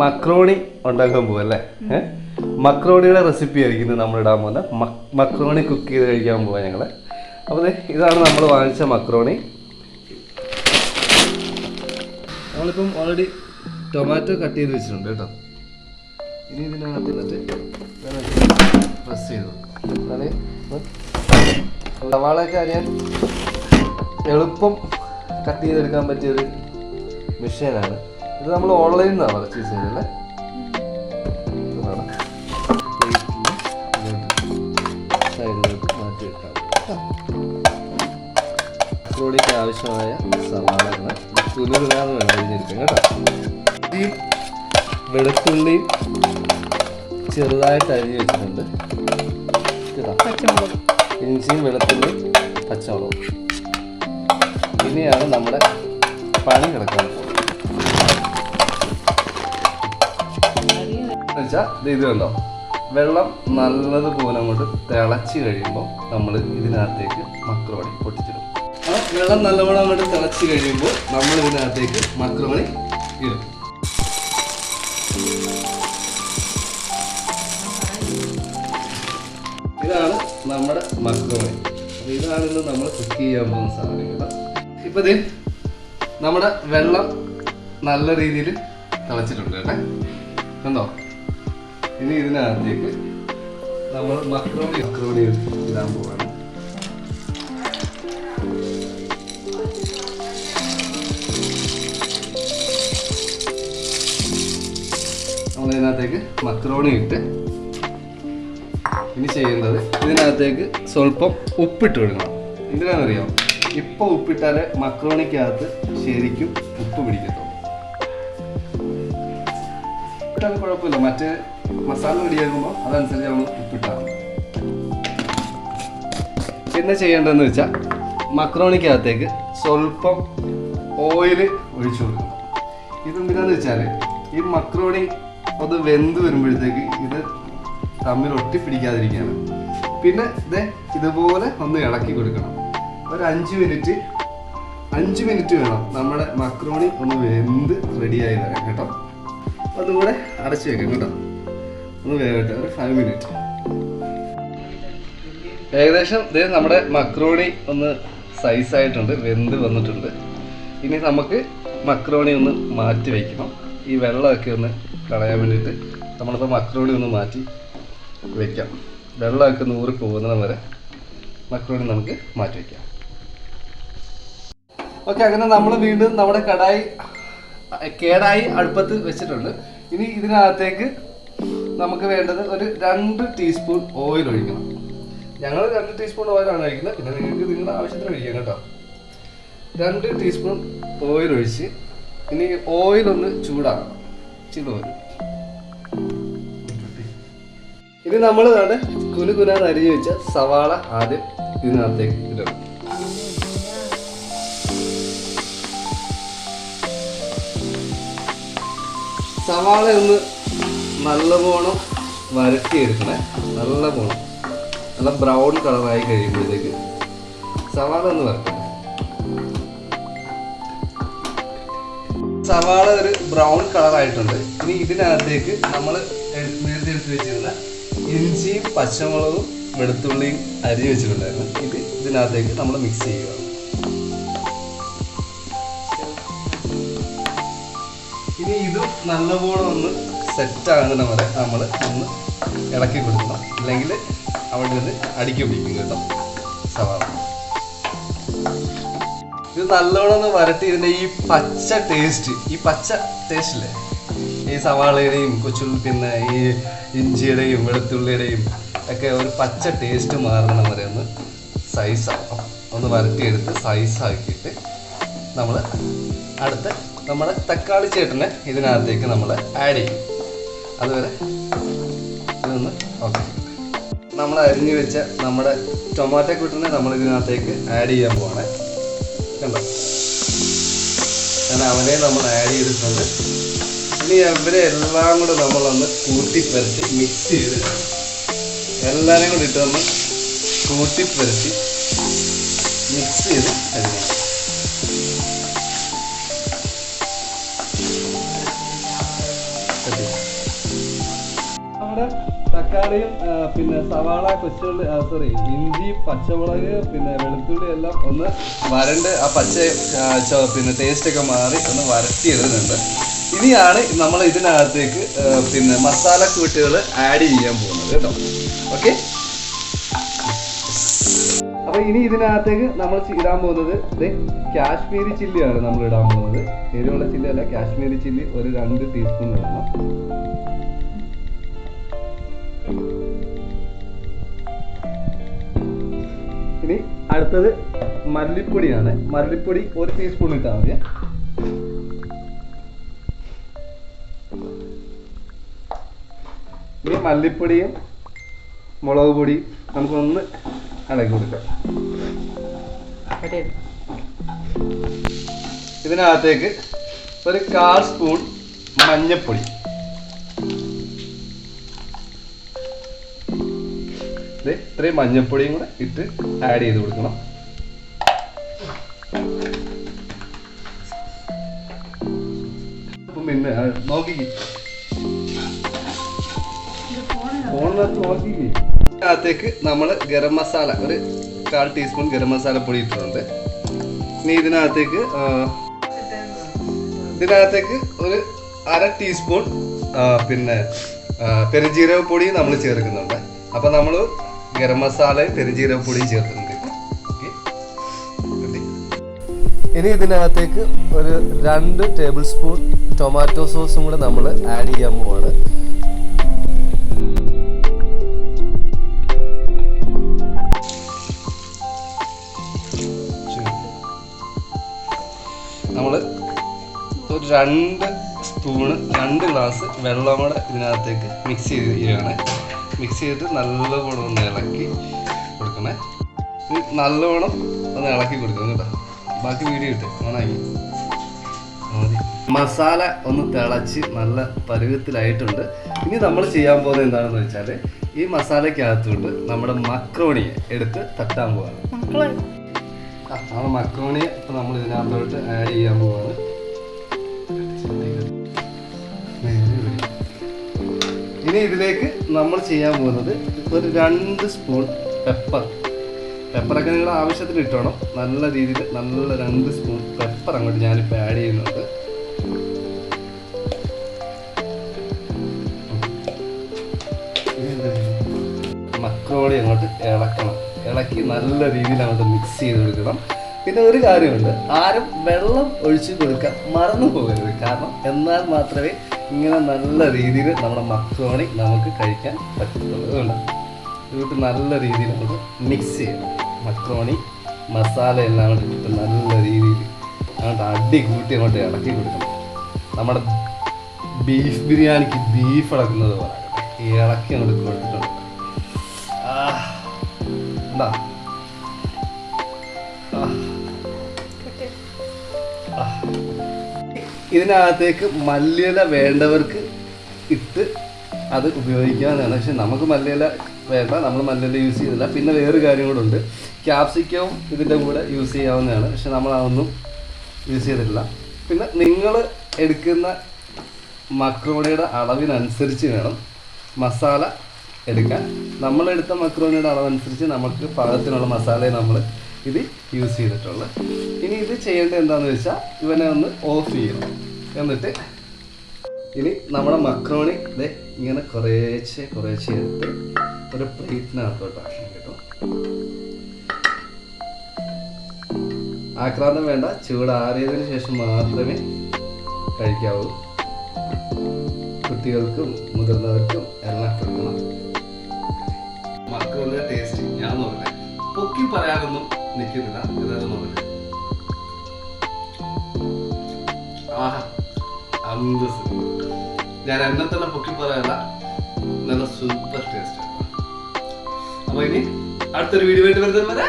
Macaroni ഉണ്ടാക്കാൻ പോവല്ലേ? അല്ലേ മക്രോണിയുടെ റെസിപ്പി ആയിരിക്കും നമ്മൾ ഇടാൻ പോകുന്നത്. മക്രോണി കുക്ക് ചെയ്ത് കഴിക്കാൻ പോവാ ഞങ്ങൾ. അപ്പോൾ ഇതാണ് നമ്മൾ വാങ്ങിച്ച മക്രോണി. നമ്മളിപ്പം ഓൾറെഡി ടൊമാറ്റോ കട്ട് ചെയ്ത് വെച്ചിട്ടുണ്ട് കേട്ടോ. ഇനി ഇതിനകത്ത് എന്നിട്ട് പ്രസ് ചെയ്തു സവാളയൊക്കെ അറിയാൻ എളുപ്പം കട്ട് ചെയ്തെടുക്കാൻ പറ്റിയൊരു മെഷീനാണ് ഇത് നമ്മൾ ഓൺലൈനിൽ നിന്നാണ് പർച്ചേസ് ചെയ്തല്ലേ സൈഡിലോട്ട് മാറ്റി ആവശ്യമായ സവാളകൾ തുലുകളാന്ന് വേണം കേട്ടോ. ഈ വെളുത്തുള്ളിയും ചെറുതായിട്ട് അരിഞ്ഞ് വെച്ചിട്ടുണ്ട്. കേട്ടോ. ഇഞ്ചിയും വെളുത്തുള്ളിയും പച്ചമുളകും. ഇനിയാണ് നമ്മുടെ പണി കിടക്കാൻ വെച്ചാൽ ഇത് കണ്ടോ? വെള്ളം നല്ലതുപോലെ അങ്ങോട്ട് തിളച്ച് കഴിയുമ്പോൾ നമ്മൾ ഇതിനകത്തേക്ക് മക്രോണി പൊട്ടിച്ചിടും. ആ വെള്ളം നല്ലപോലെ അങ്ങോട്ട് തിളച്ച് കഴിയുമ്പോൾ നമ്മൾ ഇതിനകത്തേക്ക് മക്രോണി ഇടും. ഇതാണ് നമ്മുടെ മക്രോണി അപ്പൊ ഇതാണ് ഇന്ന് നമ്മൾ കുക്ക് ചെയ്യാൻ പോകുന്ന സാധനം ഇപ്പൊ ദേ നമ്മുടെ വെള്ളം നല്ല രീതിയിൽ തിളച്ചിട്ടുണ്ട് കേട്ടെ. കണ്ടോ? ഇനി ഇതിനകത്തേക്ക് നമ്മൾ മക്രോണി മക്രോണി ഇടാൻ പോവാണ്. ഇതിനകത്തേക്ക് മക്രോണി ഇട്ട് ഇനി ചെയ്യേണ്ടത് ഇതിനകത്തേക്ക് സ്വല്പം ഉപ്പിട്ട് കൊടുക്കണം എന്തിനാണെന്നറിയാം ഇപ്പോൾ ഉപ്പിട്ടാലേ മക്രോണിക്കകത്ത് ശരിക്കും ഉപ്പ് പിടിക്കത്തുള്ളൂ. ഉപ്പിട്ടാൽ കുഴപ്പമില്ല. മറ്റേ മസാല റെഡിയാക്കുമ്പോൾ അതനുസരിച്ച് നമ്മൾ ഉപ്പിട്ടാൽ പിന്നെ ചെയ്യേണ്ടതെന്ന് വെച്ചാൽ മക്രോണിക്കകത്തേക്ക് സ്വല്പം ഓയിൽ ഒഴിച്ചു കൊടുക്കണം. ഇതെന്തിനാന്ന് വെച്ചാൽ ഈ മക്രോണി അത് വെന്ത് വരുമ്പോഴത്തേക്ക് ഇത് തമ്മിൽ ഒട്ടിപ്പിടിക്കാതിരിക്കുകയാണ് പിന്നെ ഇത് ഇതുപോലെ ഒന്ന് ഇളക്കി കൊടുക്കണം. ഒരു അഞ്ച് മിനിറ്റ് അഞ്ച് മിനിറ്റ് വേണം നമ്മുടെ മക്രോണി ഒന്ന് വെന്ത് റെഡിയായി വരാൻ കേട്ടോ? അതുകൂടെ അടച്ചു വെക്കാം കേട്ടോ? ഒന്ന് വേവട്ടെ ഒരു ഫൈവ് മിനിറ്റ് ഏകദേശം ഇത് നമ്മുടെ മക്രോണി ഒന്ന് സൈസ് ആയിട്ടുണ്ട് വെന്ത് വന്നിട്ടുണ്ട്. ഇനി നമുക്ക് മക്രോണി ഒന്ന് മാറ്റി വയ്ക്കണം ഈ വെള്ളമൊക്കെ ഒന്ന് കളയാൻ വേണ്ടിയിട്ട് നമ്മളിപ്പോൾ മക്രോണി ഒന്ന് മാറ്റി വയ്ക്കാം വെള്ളമൊക്കെ നൂറി പോകുന്നത് വരെ മക്രോണി നമുക്ക് മാറ്റി വയ്ക്കാം ഓക്കെ അങ്ങനെ നമ്മൾ വീണ്ടും നമ്മുടെ കടായി കേടായി അടുപ്പത്ത് വെച്ചിട്ടുണ്ട്. ഇനി ഇതിനകത്തേക്ക് നമുക്ക് വേണ്ടത് ഒരു രണ്ട് ടീസ്പൂൺ ഓയിൽ ഒഴിക്കണം. ഞങ്ങൾ രണ്ട് ടീസ്പൂൺ ഓയിലാണ് ഒഴിക്കുന്നത്. പിന്നെ നിങ്ങൾക്ക് നിങ്ങളുടെ ആവശ്യത്തിന് ഒഴിക്കാം കേട്ടോ. രണ്ട് ടീസ്പൂൺ ഓയിൽ ഒഴിച്ച് ഇനി ഓയിൽ ഒന്ന് ചൂടാക്കണം. ചില ഓയിൽ ഇനി നമ്മൾ നാട് കുലു കുലാൻ അരിഞ്ഞ് വെച്ച സവാള ആദ്യം ഇതിനകത്തേക്ക് ഇടും. സവാള ഒന്ന് നല്ലവണ്ണം വരട്ടിയെടുക്കണേ. നല്ലവണ്ണം. നല്ല ബ്രൗൺ കളറായി കഴിയുമ്പോഴത്തേക്ക് സവാള ഒന്ന് വരട്ടണം. സവാള ഒരു ബ്രൗൺ കളറായിട്ടുണ്ട്. ഇനി ഇതിനകത്തേക്ക് നമ്മൾ നേരത്തെ എടുത്ത് വെച്ചിരുന്ന ഇഞ്ചിയും പച്ചമുളകും വെളുത്തുള്ളിയും അരി വെച്ചിട്ടുണ്ടായിരുന്നു. ഇത് ഇതിനകത്തേക്ക് നമ്മൾ മിക്സ് ചെയ്യുക. ഇനി ഇതും നല്ലപോലെ ഒന്ന് സെറ്റ് ആകുന്ന വരെ നമ്മൾ ഒന്ന് ഇളക്കി കൊടുക്കണം. അല്ലെങ്കിൽ അവിടെ നിന്ന് അടിക്കി പിടിക്കും കേട്ടോ. സവാള. ഇത് നല്ലോണം ഒന്ന് വരട്ടി ഈ പച്ച ടേസ്റ്റ് ഈ പച്ച ടേസ്റ്റ് ഇല്ലേ? ഈ സവാളയുടെയും കൊച്ചു പിന്നെ ഈ ഇഞ്ചിയുടെയും വെളുത്തുള്ളിയുടെയും ഒക്കെ ഒരു പച്ച ടേസ്റ്റ് മാറണം വരെ ഒന്ന് സൈസ് ആക്കണം ഒന്ന് വരട്ടിയെടുത്ത് സൈസ് ആക്കിയിട്ട് നമ്മൾ അടുത്ത നമ്മുടെ തക്കാളി ചേട്ടനെ ഇതിനകത്തേക്ക് നമ്മൾ ആഡ് ചെയ്യും. അതുവരെ ഇതൊന്ന് ഓക്കെ. നമ്മൾ അരിഞ്ഞു വെച്ച നമ്മുടെ ടൊമാറ്റോ കൂട്ടിനെ നമ്മൾ ഇതിനകത്തേക്ക് ആഡ് ചെയ്യാൻ പോവാണേ. കണ്ടോ? അങ്ങനെ അവനെ നമ്മൾ ആഡ് ചെയ്തിട്ടുണ്ട്. ഇനി അവരെ എല്ലാം കൂടെ നമ്മളൊന്ന് കൂട്ടി പരത്തി മിക്സ് ചെയ്ത് എല്ലാവരെയും കൂടി ഇട്ടൊന്ന് കൂട്ടി പരത്തി മിക്സ് ചെയ്ത് എടുക്കണം തക്കാളിയും പിന്നെ സവാള കൊച്ചുള്ളി സോറി ഇഞ്ചി പച്ചമുളക് പിന്നെ വെളുത്തുള്ളി എല്ലാം ഒന്ന് വരണ്ട് ആ പച്ച പിന്നെ ടേസ്റ്റ് ഒക്കെ മാറി ഒന്ന് വരട്ടി ഇടുന്നുണ്ട്. ഇനിയാണ് നമ്മൾ ഇതിനകത്തേക്ക് പിന്നെ മസാല കൂട്ടുകൾ ആഡ് ചെയ്യാൻ പോകുന്നത് കേട്ടോ. ഓക്കെ അപ്പൊ ഇനി ഇതിനകത്തേക്ക് നമ്മൾ ഇടാൻ പോകുന്നത് കാശ്മീരി ചില്ലിയാണ് നമ്മൾ ഇടാൻ പോകുന്നത്. എരിവുള്ള ചില്ലി അല്ല കാശ്മീരി ചില്ലി ഒരു രണ്ട് ടീസ്പൂൺ ഇടണം. ഇനി അടുത്തത് മല്ലിപ്പൊടിയാണ്. മല്ലിപ്പൊടി ഒരു ടീസ്പൂൺ ഇട്ടാൽ മതി. ഇനി മല്ലിപ്പൊടിയും മുളക് പൊടി നമുക്കൊന്ന് ഇളക്കി കൊടുക്കാം. ഇതിനകത്തേക്ക് ഒരു കാൽ സ്പൂൺ മഞ്ഞപ്പൊടി. ഇത്രയും മഞ്ഞപ്പൊടിയും കൂടെ ഇട്ട് ആഡ് ചെയ്ത് കൊടുക്കണം. അപ്പം പിന്നെ നോക്കി ഫോണിനകത്ത് ഇതിനകത്തേക്ക് നമ്മൾ ഗരം മസാല ഒരു കാൽ ടീസ്പൂൺ ഗരം മസാല പൊടി ഇട്ടിട്ടുണ്ട്. ഇനി ഇതിനകത്തേക്ക് ഇതിനകത്തേക്ക് ഒരു അര ടീസ്പൂൺ പിന്നെ പെരുംജീരക പൊടി നമ്മൾ ചേർക്കുന്നുണ്ട്. അപ്പൊ നമ്മൾ ഗരം മസാലയും പെരുംജീരക പൊടിയും ചേർക്കുന്നുണ്ട് ഇനി ഇതിനകത്തേക്ക് ഒരു രണ്ട് ടേബിൾ സ്പൂൺ ടൊമാറ്റോ സോസും കൂടെ നമ്മൾ ആഡ് ചെയ്യാൻ പോവാണ്. നമ്മൾ ഒരു രണ്ട് സ്പൂണ് രണ്ട് ഗ്ലാസ് വെള്ളം കൂടെ ഇതിനകത്തേക്ക് മിക്സ് ചെയ്ത് ചെയ്യുകയാണ് മിക്സ് ചെയ്തിട്ട് നല്ലവണ്ണം ഒന്ന് ഇളക്കി കൊടുക്കണേ. നല്ലവണ്ണം ഒന്ന് ഇളക്കി കൊടുക്കണം കേട്ടോ. ബാക്കി വീഡിയോ ഇട്ട് ഓണാക്കി മതി. മസാല ഒന്ന് തിളച്ച് നല്ല പരുവത്തിലായിട്ടുണ്ട്. ഇനി നമ്മൾ ചെയ്യാൻ പോകുന്നത് എന്താണെന്ന് വെച്ചാൽ ഈ മസാലയ്ക്കകത്തുകൊണ്ട് നമ്മുടെ മക്രോണിയെ എടുത്ത് തട്ടാൻ പോവാണ്. ആ മക്രോണിയെ ഇപ്പം നമ്മൾ ഇതിനകത്തോട്ട് ആഡ് ചെയ്യാൻ പോവാണ്. ഇനി ഇതിലേക്ക് നമ്മൾ ചെയ്യാൻ പോകുന്നത് ഒരു രണ്ട് സ്പൂൺ പെപ്പർ പെപ്പറൊക്കെ നിങ്ങൾ ആവശ്യത്തിന് ഇട്ടോണം. നല്ല രീതിയിൽ നല്ല രണ്ട് സ്പൂൺ പെപ്പർ അങ്ങോട്ട് ഞാനിപ്പോൾ ആഡ് ചെയ്യുന്നുണ്ട്. മക്രോളി അങ്ങോട്ട് ഇളക്കണം. ഇളക്കി നല്ല രീതിയിൽ അങ്ങോട്ട് മിക്സ് ചെയ്ത് കൊടുക്കണം. പിന്നെ ഒരു കാര്യമുണ്ട്. ആരും വെള്ളം ഒഴിച്ചു കൊടുക്കാൻ മറന്നു പോകരുത്. കാരണം എന്നാൽ മാത്രമേ ഇങ്ങനെ നല്ല രീതിയിൽ നമ്മുടെ മക്രോണി നമുക്ക് കഴിക്കാൻ പറ്റുള്ളൂ അതുകൊണ്ട് ഇതിട്ട് നല്ല രീതിയിൽ നമുക്ക് മിക്സ് ചെയ്യണം മക്രോണി മസാല എല്ലാം കൂടി ഇട്ട് നല്ല രീതിയിൽ അങ്ങോട്ട് അടി കൂട്ടി അങ്ങോട്ട് ഇളക്കി കൊടുക്കണം. നമ്മുടെ ബീഫ് ബിരിയാണിക്ക് ബീഫ് ഇളക്കുന്നത് പോലെ ഇളക്കി അങ്ങോട്ട് കൊടുത്തിട്ടുണ്ട് എന്താ? ആ. ഇതിനകത്തേക്ക് മല്ലിയില വേണ്ടവർക്ക് ഇട്ട് അത് ഉപയോഗിക്കാവുന്നതാണ്. പക്ഷെ നമുക്ക് മല്ലിയില വേണ്ട നമ്മൾ മല്ലിയില യൂസ് ചെയ്തില്ല പിന്നെ വേറൊരു കാര്യം കൂടെ ഉണ്ട്. ക്യാപ്സിക്കവും ഇതിന്റെ കൂടെ യൂസ് ചെയ്യാവുന്നതാണ്. പക്ഷെ നമ്മൾ അതൊന്നും യൂസ് ചെയ്തിട്ടില്ല. പിന്നെ നിങ്ങൾ എടുക്കുന്ന മക്രോണിയുടെ അളവിനനുസരിച്ച് വേണം മസാല എടുക്കാൻ. നമ്മളെടുത്ത മക്രോണിയുടെ അളവനുസരിച്ച് നമുക്ക് പാകത്തിനുള്ള മസാലയെ നമ്മൾ ഇത് യൂസ് ചെയ്തിട്ടുള്ളത്. ഇനി ഇത് ചെയ്യേണ്ടത് എന്താണെന്ന് വെച്ചാൽ ഇവനെ ഒന്ന് ഓഫ് ചെയ്യണം. എന്നിട്ട് ഇനി നമ്മുടെ മക്രോണി ഇത് ഇങ്ങനെ കുറേശ്ശെ കുറേശ്ശെ എടുത്ത് ഒരു പ്ലേറ്റിനകത്തോട്ട് ആക്കണം കേട്ടോ. ആക്രാന്തം വേണ്ട ചൂടാറിയതിന് ശേഷം മാത്രമേ കഴിക്കാവൂ. കുട്ടികൾക്കും മുതിർന്നവർക്കും എല്ലാം കൊടുക്കണം. മക്കളുടെ ടേസ്റ്റ് ഞാൻ നോക്കട്ടെ. പൊക്കി പറയാനൊന്നും നിൽക്കുന്നില്ല ഇതൊക്കെ നോക്കട്ടെ ആഹാ അന്തസ് ഞാൻ എന്നെ തന്നെ പൊക്കി പറയല്ല നല്ല സൂപ്പർ ടേസ്റ്റ് അപ്പൊ ഇനി അടുത്തൊരു വീഡിയോ ആയിട്ട് വരുന്നത് വരെ